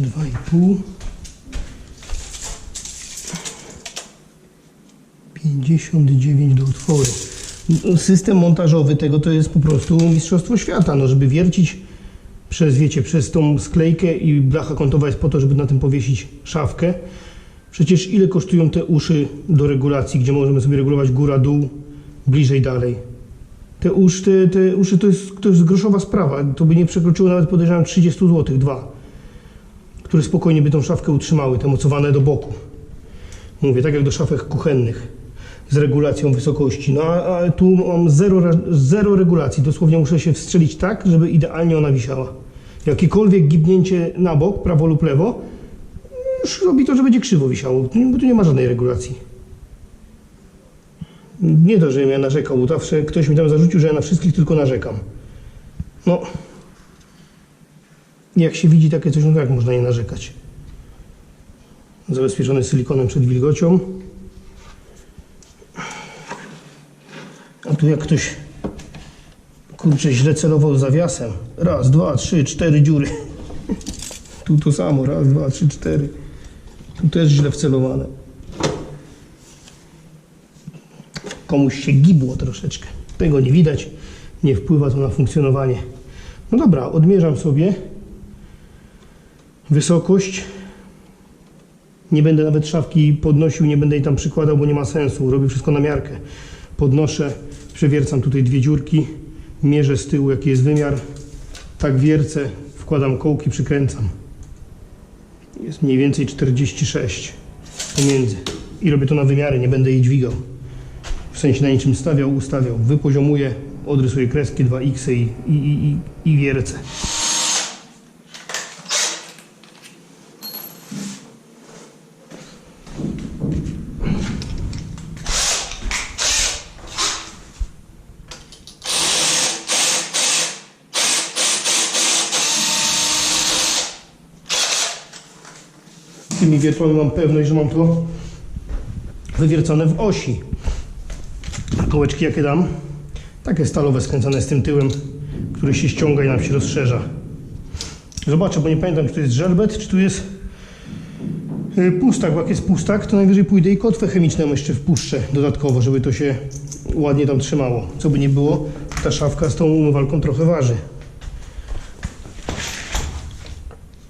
2,5 59 do otworu. System montażowy tego to jest po prostu mistrzostwo świata, no żeby wiercić przez, wiecie, przez tą sklejkę i blacha kątowa jest po to, żeby na tym powiesić szafkę. Przecież ile kosztują te uszy do regulacji, gdzie możemy sobie regulować góra, dół, bliżej, dalej. Te, usz, te, te uszy to jest, to jest groszowa sprawa. To by nie przekroczyło nawet podejrzewam 30 zł, dwa, które spokojnie by tą szafkę utrzymały, te mocowane do boku. Mówię, tak jak do szafek kuchennych z regulacją wysokości. No a, a tu mam zero, zero regulacji. Dosłownie muszę się wstrzelić tak, żeby idealnie ona wisiała. Jakiekolwiek gibnięcie na bok, prawo lub lewo, już robi to, że będzie krzywo wisiało, bo tu nie ma żadnej regulacji. Nie to, że ja narzekał, bo zawsze ktoś mi tam zarzucił, że ja na wszystkich tylko narzekam. No, jak się widzi takie coś, no to jak można nie narzekać? Zabezpieczony silikonem przed wilgocią. A tu jak ktoś kurczę źle celował zawiasem. Raz, dwa, trzy, cztery dziury. Tu to samo, raz, dwa, trzy, cztery. Tu też źle wcelowane. Komuś się gibło troszeczkę. Tego nie widać. Nie wpływa to na funkcjonowanie. No dobra, odmierzam sobie wysokość. Nie będę nawet szafki podnosił, nie będę jej tam przykładał, bo nie ma sensu. Robię wszystko na miarkę. Podnoszę, przewiercam tutaj dwie dziurki, mierzę z tyłu jaki jest wymiar. Tak wiercę, wkładam kołki, przykręcam. Jest mniej więcej 46 pomiędzy. I robię to na wymiary, nie będę jej dźwigał. W sensie na niczym stawiał, ustawiał. Wypoziomuję, odrysuję kreski 2x i, i, i, i, i wiercę. Tymi wiertłami mam pewność, że mam to wywiercone w osi. Kołeczki jakie dam? Takie stalowe skręcane z tym tyłem, który się ściąga i nam się rozszerza. Zobaczę, bo nie pamiętam, czy to jest żelbet, czy tu jest y, pustak. Bo jak jest pustak, to najwyżej pójdę i kotwę chemiczną jeszcze wpuszczę dodatkowo, żeby to się ładnie tam trzymało. Co by nie było, ta szafka z tą umywalką trochę waży.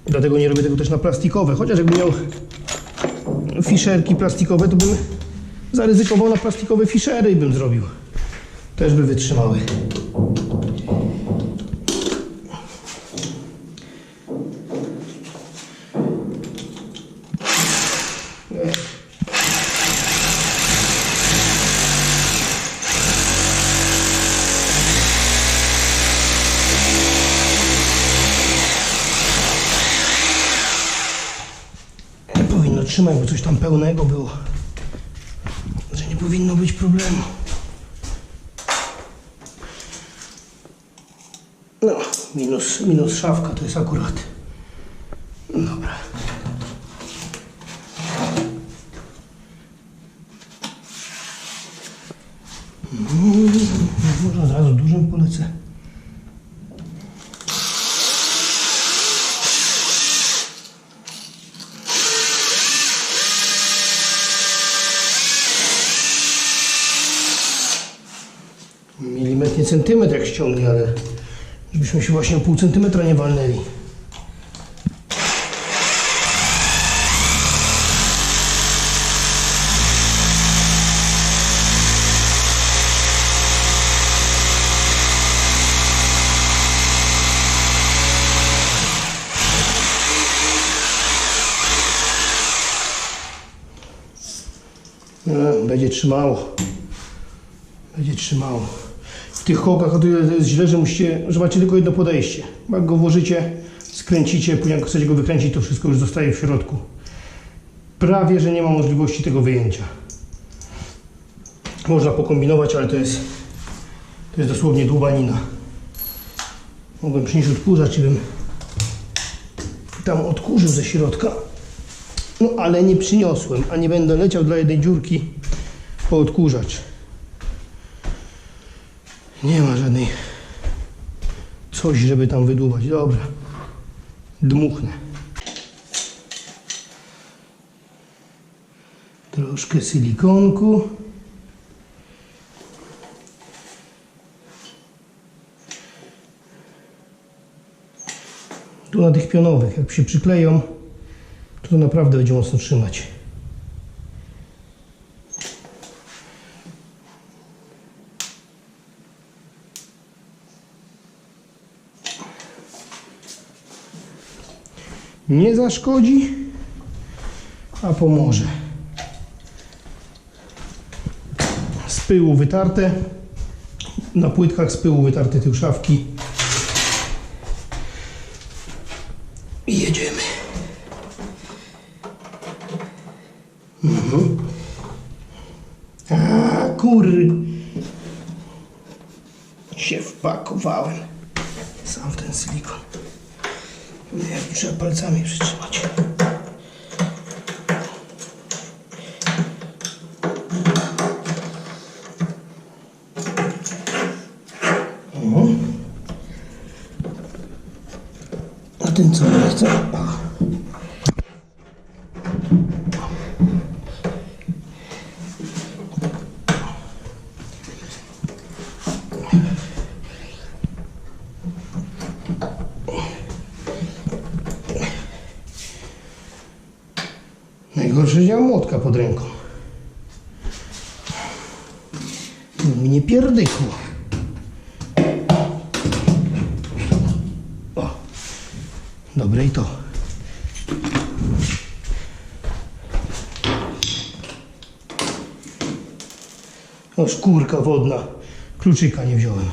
Dlatego nie robię tego też na plastikowe. Chociaż jakbym miał fiszerki plastikowe, to bym zaryzykował na plastikowe fiszery i bym zrobił. Też by wytrzymały. Nie trzymać, bo coś tam pełnego było. Że nie powinno być problemu. No, minus, minus szafka to jest akurat. Centymetr jak ściągnie, ale żebyśmy się właśnie pół centymetra nie walnęli. No, będzie trzymało. Będzie trzymało. Tych kołkach jest źle, że musicie, że macie tylko jedno podejście. Jak go włożycie, skręcicie, później jak chcecie go wykręcić, to wszystko już zostaje w środku. Prawie, że nie ma możliwości tego wyjęcia. Można pokombinować, ale to jest, to jest dosłownie dłubanina. Mogłem przynieść odkurzacz i bym tam odkurzył ze środka. No ale nie przyniosłem, a nie będę leciał dla jednej dziurki po odkurzacz. Nie ma żadnej coś, żeby tam wydłubać. Dobra. Dmuchnę. Troszkę silikonku. Tu na tych pionowych, jak się przykleją, to, to naprawdę będzie mocno trzymać. Nie zaszkodzi, a pomoże. Z pyłu wytarte, na płytkach z pyłu wytarte te szafki. I jedziemy. Mhm. A kur... się wpakowałem. Sam w ten silikon. Nie, trzeba palcami przytrzymać. O. A ten co nie chce? Ręką. No mi nie pierdykło. O, dobre i to. O, szkórka wodna. Kluczyka nie wziąłem.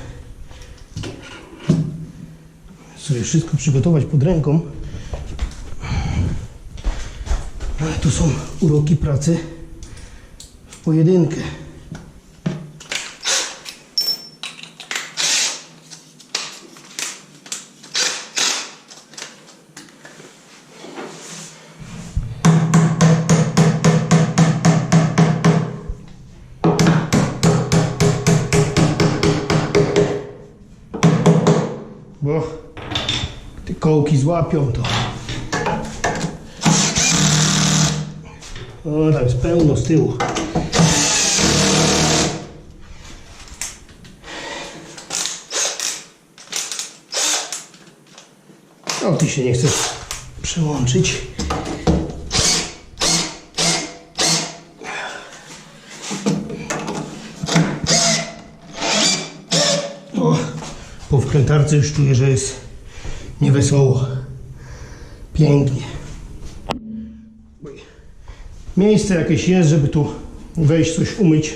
Sobie wszystko przygotować pod ręką. To są uroki pracy w pojedynkę. Bo te kołki złapią to. O, tam jest pełno z tyłu. O, ty się nie chcesz przełączyć. O, po wkrętarce już czuję, że jest niewesoło. Pięknie. Miejsce jakieś jest, żeby tu wejść, coś umyć.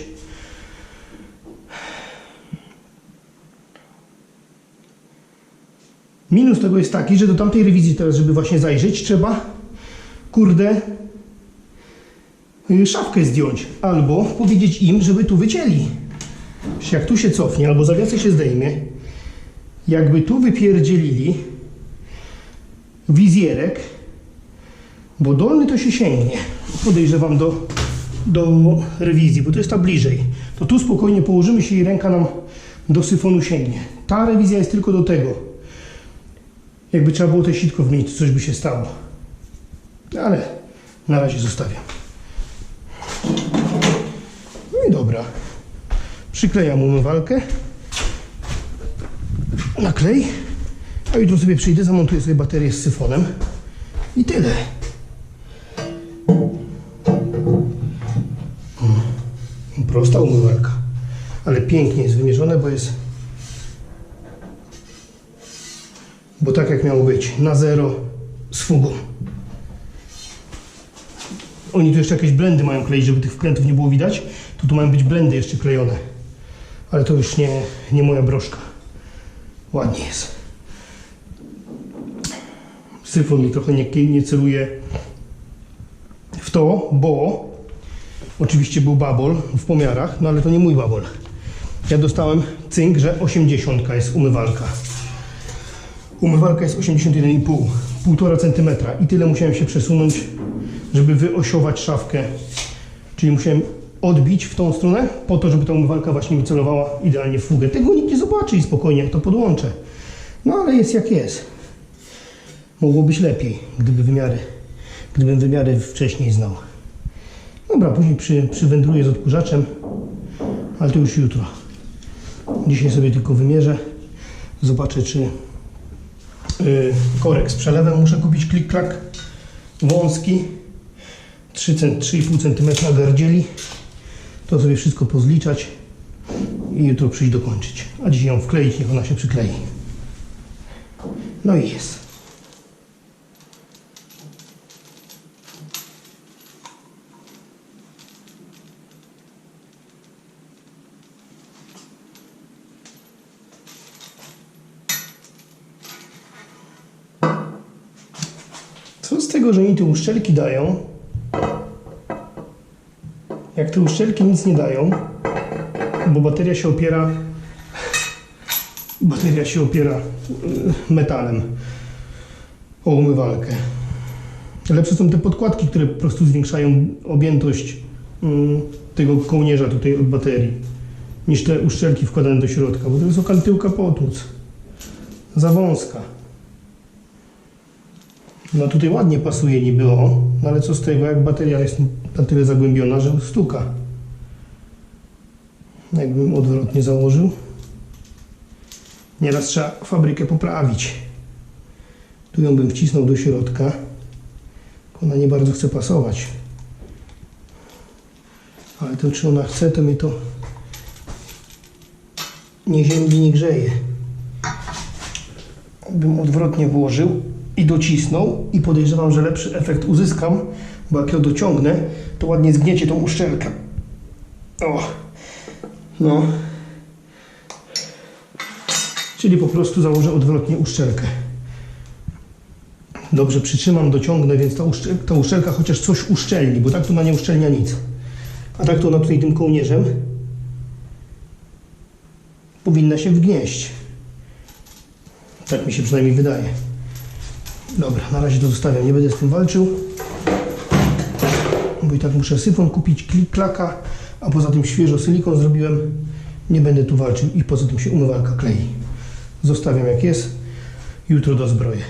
Minus tego jest taki, że do tamtej rewizji teraz, żeby właśnie zajrzeć, trzeba, kurde, y, szafkę zdjąć. Albo powiedzieć im, żeby tu wycięli. Że Jak tu się cofnie, albo zawiasy się zdejmie, jakby tu wypierdzielili wizjerek, bo dolny to się sięgnie. Podejrzewam do, do rewizji, bo to jest ta bliżej. To tu spokojnie położymy się i ręka nam do syfonu sięgnie. Ta rewizja jest tylko do tego. Jakby trzeba było te sitko wymienić, coś by się stało. Ale na razie zostawiam. No i dobra. Przyklejam umywalkę. Na klej. A jutro sobie przyjdę, zamontuję sobie baterię z syfonem. I tyle. Prosta umywalka. Ale pięknie jest wymierzone, bo jest. Bo tak jak miało być, na zero z fugą. Oni tu jeszcze jakieś blendy mają kleić, żeby tych wkrętów nie było widać. To tu mają być blendy jeszcze klejone. Ale to już nie, nie moja broszka. Ładnie jest. Syfon mi trochę nie, nie celuje w to, bo oczywiście był babol w pomiarach, no ale to nie mój babol. Ja dostałem cynk, że 80 jest umywalka. Umywalka jest 81,5, 1,5 cm i tyle musiałem się przesunąć, żeby wyosiować szafkę. Czyli musiałem odbić w tą stronę, po to, żeby ta umywalka właśnie mi celowała idealnie w fugę. Tego nikt nie zobaczy i spokojnie to podłączę. No ale jest jak jest. Mogło być lepiej, gdyby wymiary, gdybym wymiary wcześniej znał. Dobra, później przy, przywędruję z odkurzaczem, ale to już jutro. Dzisiaj sobie tylko wymierzę. Zobaczę, czy y, korek z przelewem muszę kupić klik-klak wąski 3 cm, 3,5 cm gardzieli. To sobie wszystko pozliczać i jutro przyjść dokończyć. A dzisiaj ją wkleić, niech ona się przyklei. No i jest. Z tego, że mi te uszczelki dają? Jak te uszczelki nic nie dają, bo bateria się opiera bateria się opiera y, metalem o umywalkę. Lepsze są te podkładki, które po prostu zwiększają objętość mm, tego kołnierza tutaj od baterii, niż te uszczelki wkładane do środka, bo to jest okal tyłka potłuc. Za wąska. No tutaj ładnie pasuje niby o, no ale co z tego, jak bateria jest na tyle zagłębiona, że stuka. Jakbym odwrotnie założył. Nieraz trzeba fabrykę poprawić. Tu ją bym wcisnął do środka. Ona nie bardzo chce pasować. Ale to czy ona chce, to mnie to nie ziębi, nie grzeje. Bym odwrotnie włożył i docisnął i podejrzewam, że lepszy efekt uzyskam, bo jak ją dociągnę, to ładnie zgniecie tą uszczelkę. O! No. Czyli po prostu założę odwrotnie uszczelkę. Dobrze przytrzymam, dociągnę, więc ta, uszczel ta uszczelka chociaż coś uszczelni, bo tak to ona nie uszczelnia nic. A tak to ona tutaj tym kołnierzem powinna się wgnieść. Tak mi się przynajmniej wydaje. Dobra, na razie to zostawiam, nie będę z tym walczył. Bo i tak muszę syfon kupić, klik klaka, a poza tym świeżo silikon zrobiłem. Nie będę tu walczył i poza tym się umywalka klei. Zostawiam jak jest. Jutro dozbroję.